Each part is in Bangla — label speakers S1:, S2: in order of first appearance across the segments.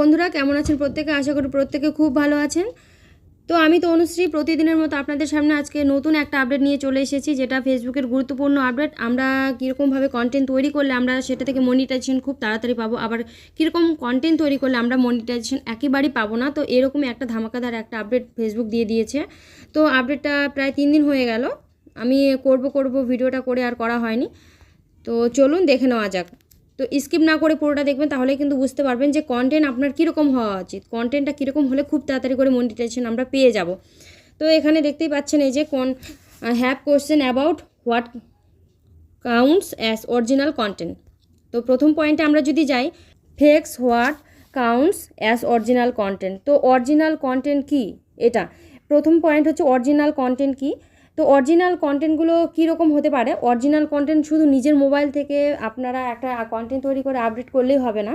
S1: বন্ধুরা, কেমন আছেন প্রত্যেকে? আশা করি প্রত্যেকে খুব ভালো আছেন। তো আমি তো অনুশ্রী প্রতিদিনের মতো আপনাদের সামনে আজকে নতুন একটা আপডেট নিয়ে চলে এসেছি, যেটা ফেসবুকের গুরুত্বপূর্ণ আপডেট আমরা কীরকমভাবে কন্টেন্ট তৈরি করলে আমরা সেটা থেকে মনিটাইজেশন খুব তাড়াতাড়ি পাবো, আবার কীরকম কন্টেন্ট তৈরি করলে আমরা মনিটাইজেশন একেবারেই পাবো না। তো এরকমই একটা ধামাকাদার একটা আপডেট ফেসবুক দিয়ে দিয়েছে। তো আপডেটটা প্রায় তিন দিন হয়ে গেল। আমি করব করব, ভিডিওটা করে আর করা হয়নি। তো চলুন দেখে নেওয়া যাক। তো স্কিপ না করে পুরোটা দেখবেন তাহলে কিন্তু বুঝতে পারবেন যে কন্টেন্ট আপনার কীরকম হওয়া উচিত। কন্টেন্টটা কীরকম হলে খুব তাড়াতাড়ি করে মনিটাইজেশন আমরা পেয়ে যাব। তো এখানে দেখতেই পাচ্ছেন এই যে কোন have question about what counts as original content তো প্রথম পয়েন্টে আমরা যদি যাই fax what counts as original content তো অরিজিনাল কন্টেন্ট কি? এটা। প্রথম পয়েন্ট হচ্ছে অরিজিনাল কন্টেন্ট কি? তো অরিজিনাল কন্টেন্টগুলো কীরকম হতে পারে? অরিজিনাল কন্টেন্ট শুধু নিজের মোবাইল থেকে আপনারা একটা কন্টেন্ট তৈরি করে আপডেট করলেই হবে না।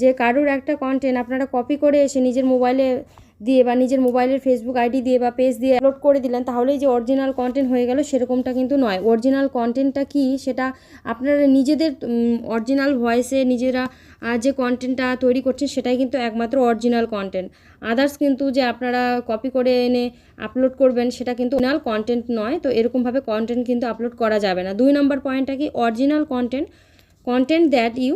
S1: যে কারোর একটা কন্টেন্ট আপনারা কপি করে এসে নিজের মোবাইলে দিয়ে বা নিজের মোবাইলের ফেসবুক আইডি দিয়ে বা পেজ দিয়ে আপলোড করে দিলেন, তাহলেই যে অরিজিনাল কন্টেন্ট হয়ে গেল সেরকমটা কিন্তু নয়। অরিজিনাল কন্টেন্টটা কি? সেটা আপনারা নিজেদের অরিজিনাল ভয়েসে নিজেরা আহ, যে কন্টেন্টটা তৈরি করছেন সেটাই কিন্তু একমাত্র অরিজিনাল কন্টেন্ট আদার্স কিন্তু যে আপনারা কপি করে এনে আপলোড করবেন সেটা কিন্তু অরিজিনাল কন্টেন্ট নয় তো এরকমভাবে কন্টেন্ট কিন্তু আপলোড করা যাবে না। দুই নম্বর পয়েন্টটা কি? Original content content that you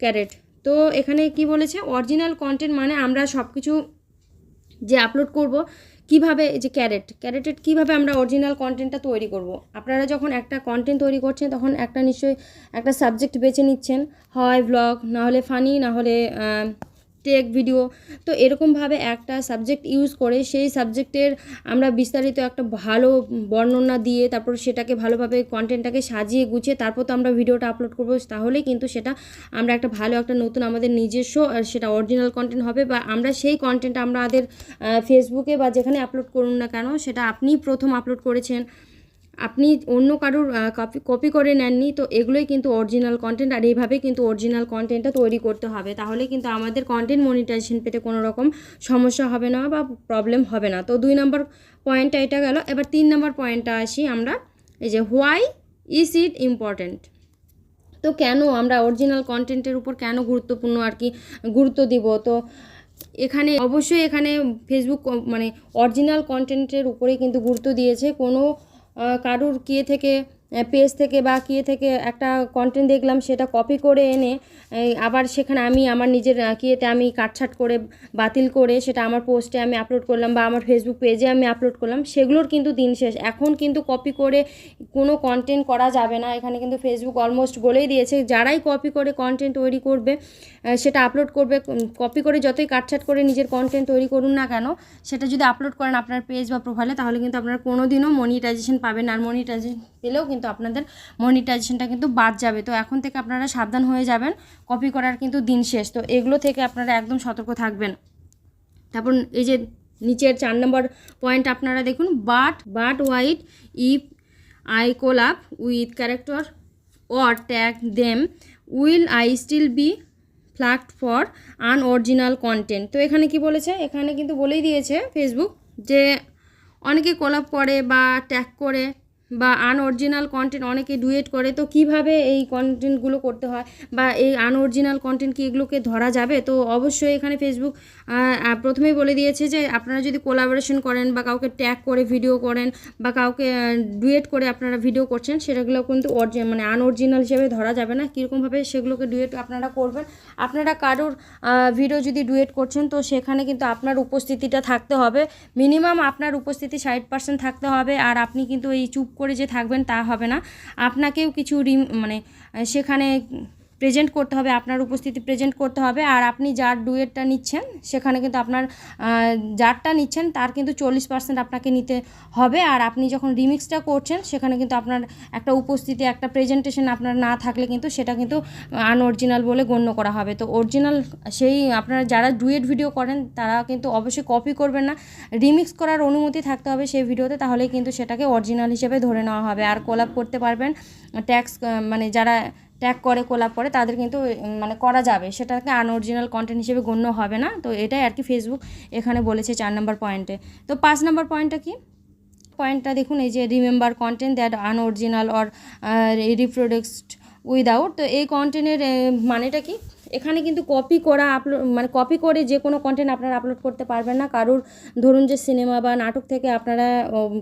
S1: create তো এখানে কি বলেছে? অরিজিনাল কন্টেন্ট মানে আমরা সব কিছু যে আপলোড করব কীভাবে যে ক্যারেট ক্যারেটেড কীভাবে আমরা অরিজিনাল কন্টেন্টটা তৈরি করব? আপনারা যখন একটা কন্টেন্ট তৈরি করছেন, তখন একটা নিশ্চয়ই একটা সাবজেক্ট বেছে নিচ্ছেন, হয় ব্লগ না হলে ফানি না হলে টেক ভিডিও। তো এরকমভাবে একটা সাবজেক্ট ইউজ করে, সেই সাবজেক্টের আমরা বিস্তারিত একটা ভালো বর্ণনা দিয়ে, তারপর সেটাকে ভালোভাবে কন্টেন্টটাকে সাজিয়ে গুছিয়ে, তারপর তো আমরা ভিডিওটা আপলোড করব। তাহলেই কিন্তু সেটা আমরা একটা ভালো একটা নতুন আমাদের নিজস্ব সেটা অরিজিনাল কন্টেন্ট হবে বা আমরা সেই কন্টেন্ট আমাদের ফেসবুকে বা যেখানে আপলোড করুন না কেন, সেটা আপনিই প্রথম আপলোড করেছেন। আপনি অন্য কারোর কপি কপি করে নেননি, তো এগুলোই কিন্তু অরিজিনাল কন্টেন্ট আর এইভাবে কিন্তু অরিজিনাল কন্টেন্টটা তৈরি করতে হবে। তাহলে কিন্তু আমাদের কন্টেন্ট মনিটাইজেশন পেতে কোনো রকম সমস্যা হবে না বা প্রবলেম হবে না। তো দুই নম্বর পয়েন্টটা এটা গেল। এবার তিন নম্বর পয়েন্টটা আসি আমরা। এই যে হোয়াই ইজ ইট ইম্পর্ট্যান্ট তো কেন আমরা অরিজিনাল কন্টেন্টের উপর কেন গুরুত্বপূর্ণ আর কি গুরুত্ব দিব? তো এখানে অবশ্যই এখানে ফেসবুক মানে অরিজিনাল কন্টেন্টের উপরেই কিন্তু গুরুত্ব দিয়েছে। কোনো কারুর কে থেকে পেজ থেকে বা কে থেকে একটা কন্টেন্ট দেখলাম, সেটা কপি করে এনে আবার সেখানে আমি আমার নিজের কিয়েতে আমি কাটছাট করে বাতিল করে সেটা আমার পোস্টে আমি আপলোড করলাম বা আমার ফেসবুক পেজে আমি আপলোড করলাম, সেগুলোর কিন্তু দিন শেষ। এখন কিন্তু কপি করে কোনো কন্টেন্ট করা যাবে না। এখানে কিন্তু ফেসবুক অলমোস্ট বলেই দিয়েছে, যারাই কপি করে কন্টেন্ট তৈরি করবে সেটা আপলোড করবে কপি করে যতই কাটছাট করে নিজের কন্টেন্ট তৈরি করুন না কেন, সেটা যদি আপলোড করেন আপনার পেজ বা প্রোফাইলে তাহলে কিন্তু আপনারা কোনো দিনও মনিটাইজেশন পাবেন আর মনিটাইজেশন পেলেও কিন্তু আপনাদের মনিটাইজেশনটা কিন্তু বাদ যাবে। তো এখন থেকে আপনারা সাবধান হয়ে যাবেন কপি করার কিন্তু দিন শেষ। তো এগুলো থেকে আপনারা একদম সতর্ক থাকবেন। তারপর এই যে নিচের চার নম্বর পয়েন্ট আপনারা দেখুন but but what if I collab with character or tag them will I still be flagged for unoriginal content তো এখানে কি বলেছে? এখানে কিন্তু বলেই দিয়েছে ফেসবুক যে অনেকে কোলাপ করে বা ট্যাগ করে। বা আনঅরিজিনাল কন্টেন্ট অনেকে ডুয়েট করে, তো কীভাবে এই কন্টেন্টগুলো করতে হয়? বা এই আনঅরিজিনাল কন্টেন্ট কি এগুলোকে ধরা যাবে? তো অবশ্যই এখানে ফেসবুক প্রথমেই বলে দিয়েছে যে আপনারা যদি কোলাবোরেশন করেন বা কাউকে ট্যাগ করে ভিডিও করেন বা কাউকে ডুয়েট করে আপনারা ভিডিও করছেন সেটাগুলো কিন্তু অরিজি- মানে আনঅরিজিনাল হিসেবে ধরা যাবে না। কীরকমভাবে সেগুলোকে ডুয়েট আপনারা করবেন? আপনারা কারোর ভিডিও যদি ডুয়েট করছেন, তো সেখানে কিন্তু আপনার উপস্থিতিটা থাকতে হবে। মিনিমাম আপনার উপস্থিতি ষাট পার্সেন্ট থাকতে হবে, আর আপনি কিন্তু এই চুপ করে যে থাকবেন তা হবে না। আপনাকেও কিছু রিম মানে সেখানে প্রেজেন্ট করতে হবে, আপনার উপস্থিতি প্রেজেন্ট করতে হবে আর আপনি যার ডুয়েটটা নিচ্ছেন, সেখানে কিন্তু আপনার যারটা নিচ্ছেন তার কিন্তু চল্লিশ পার্সেন্ট আপনাকে নিতে হবে আর আপনি যখন রিমিক্সটা করছেন, সেখানে কিন্তু আপনার একটা উপস্থিতি, একটা প্রেজেন্টেশন আপনার না থাকলে কিন্তু সেটা কিন্তু আনঅরিজিনাল বলে গণ্য করা হবে। তো অরিজিনাল সেই আপনারা যারা ডুয়েট ভিডিও করেন, তারা কিন্তু অবশ্যই কপি করবেন না। রিমিক্স করার অনুমতি থাকতে হবে সেই ভিডিওতে তাহলেই কিন্তু সেটাকে অরিজিনাল হিসেবে ধরে নেওয়া হবে। আর কোলাপ করতে পারবেন ট্যাক্স মানে যারা ট্যাগ করে কোলাপ করে তাদের কিন্তু মানে করা যাবে। সেটাকে আনঅরিজিনাল কন্টেন্ট হিসেবে গণ্য হবে না। তো এটাই আর কি ফেসবুক এখানে বলেছে চার নম্বর পয়েন্টে তো পাঁচ নম্বর পয়েন্টটা কি? পয়েন্টটা দেখুন, এই যে remember content that unoriginal or reproduced without তো এই কন্টেন্টের মানেটা কি? এখানে কিন্তু কপি করা আপলোড মানে কপি করে যে কোনো কন্টেন্ট আপনারা আপলোড করতে পারবেন না। কারোর ধরুন যে সিনেমা বা নাটক থেকে আপনারা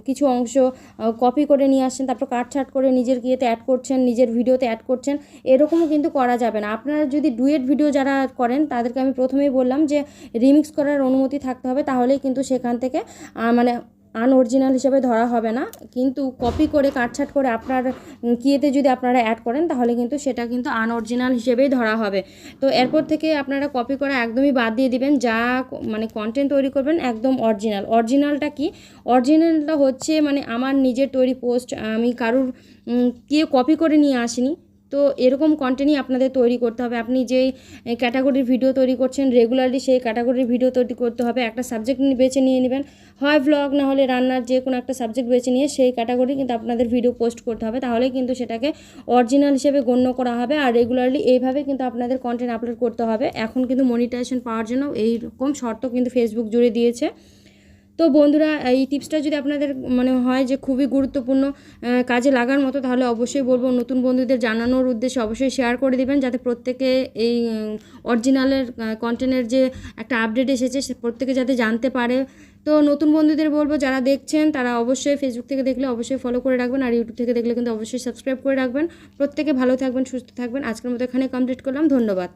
S1: কিছু অংশ কপি করে নিয়ে আসছেন, তারপর কাটছাট করে নিজের ইয়েতে অ্যাড করছেন, নিজের ভিডিওতে অ্যাড করছেন, এরকমও কিন্তু করা যাবে না। আপনারা যদি ডুয়েট ভিডিও যারা করেন, তাদেরকে আমি প্রথমেই বললাম যে রিমিক্স করার অনুমতি থাকতে হবে, তাহলেই কিন্তু সেখান থেকে মানে আনঅরিজিনাল হিসেবে ধরা হবে না। কিন্তু কপি করে, কাটছাট করে আপনার কিয়েতে যদি আপনারা অ্যাড করেন, তাহলে কিন্তু সেটা কিন্তু আনঅরিজিনাল হিসেবেই ধরা হবে। তো এরপর থেকে আপনারা কপি করা একদমই বাদ দিয়ে দিবেন, যা মানে কন্টেন্ট তৈরি করবেন একদম অরিজিনাল অরিজিনালটা কি? অরিজিনালটা হচ্ছে মানে আমার নিজের তৈরি পোস্ট আমি কারুর কেউ কপি করে নিয়ে আসিনি। তো এরকম কন্টেন্টই আপনাদের তৈরি করতে হবে। আপনি যেই ক্যাটাগরির ভিডিও তৈরি করছেন রেগুলারলি সেই ক্যাটাগরির ভিডিও তৈরি করতে হবে। একটা সাবজেক্ট বেছে নিয়ে নেবেন। হয় ব্লগ না হলে রান্নার যে কোনো একটা সাবজেক্ট বেছে নিয়ে সেই ক্যাটাগরি কিন্তু আপনাদের ভিডিও পোস্ট করতে হবে। তাহলে কিন্তু সেটাকে অরিজিনাল হিসেবে গণ্য করা হবে আর রেগুলারলি এইভাবে কিন্তু আপনাদের কন্টেন্ট আপলোড করতে হবে। এখন কিন্তু মনিটাইজেশন পাওয়ার জন্য এইরকম শর্ত কিন্তু ফেসবুক জুড়ে দিয়েছে। তো বন্ধুরা, এই টিপসটা যদি আপনাদের মানে হয় যে খুবই গুরুত্বপূর্ণ কাজে লাগার মতো, তাহলে অবশ্যই বলব নতুন বন্ধুদের জানানোর উদ্দেশ্যে অবশ্যই শেয়ার করে দিবেন, যাতে প্রত্যেকে এই অরিজিনালের কন্টেন্টের যে একটা আপডেট এসেছে প্রত্যেকে যাতে জানতে পারে। তো নতুন বন্ধুদের বলব, যারা দেখছেন, তারা অবশ্যই ফেসবুক থেকে দেখলে অবশ্যই ফলো করে রাখবেন, আর ইউটিউব থেকে দেখলে কিন্তু অবশ্যই সাবস্ক্রাইব করে রাখবেন। প্রত্যেকে ভালো থাকবেন, সুস্থ থাকবেন। আজকের মতো এখানে কমপ্লিট করলাম। ধন্যবাদ।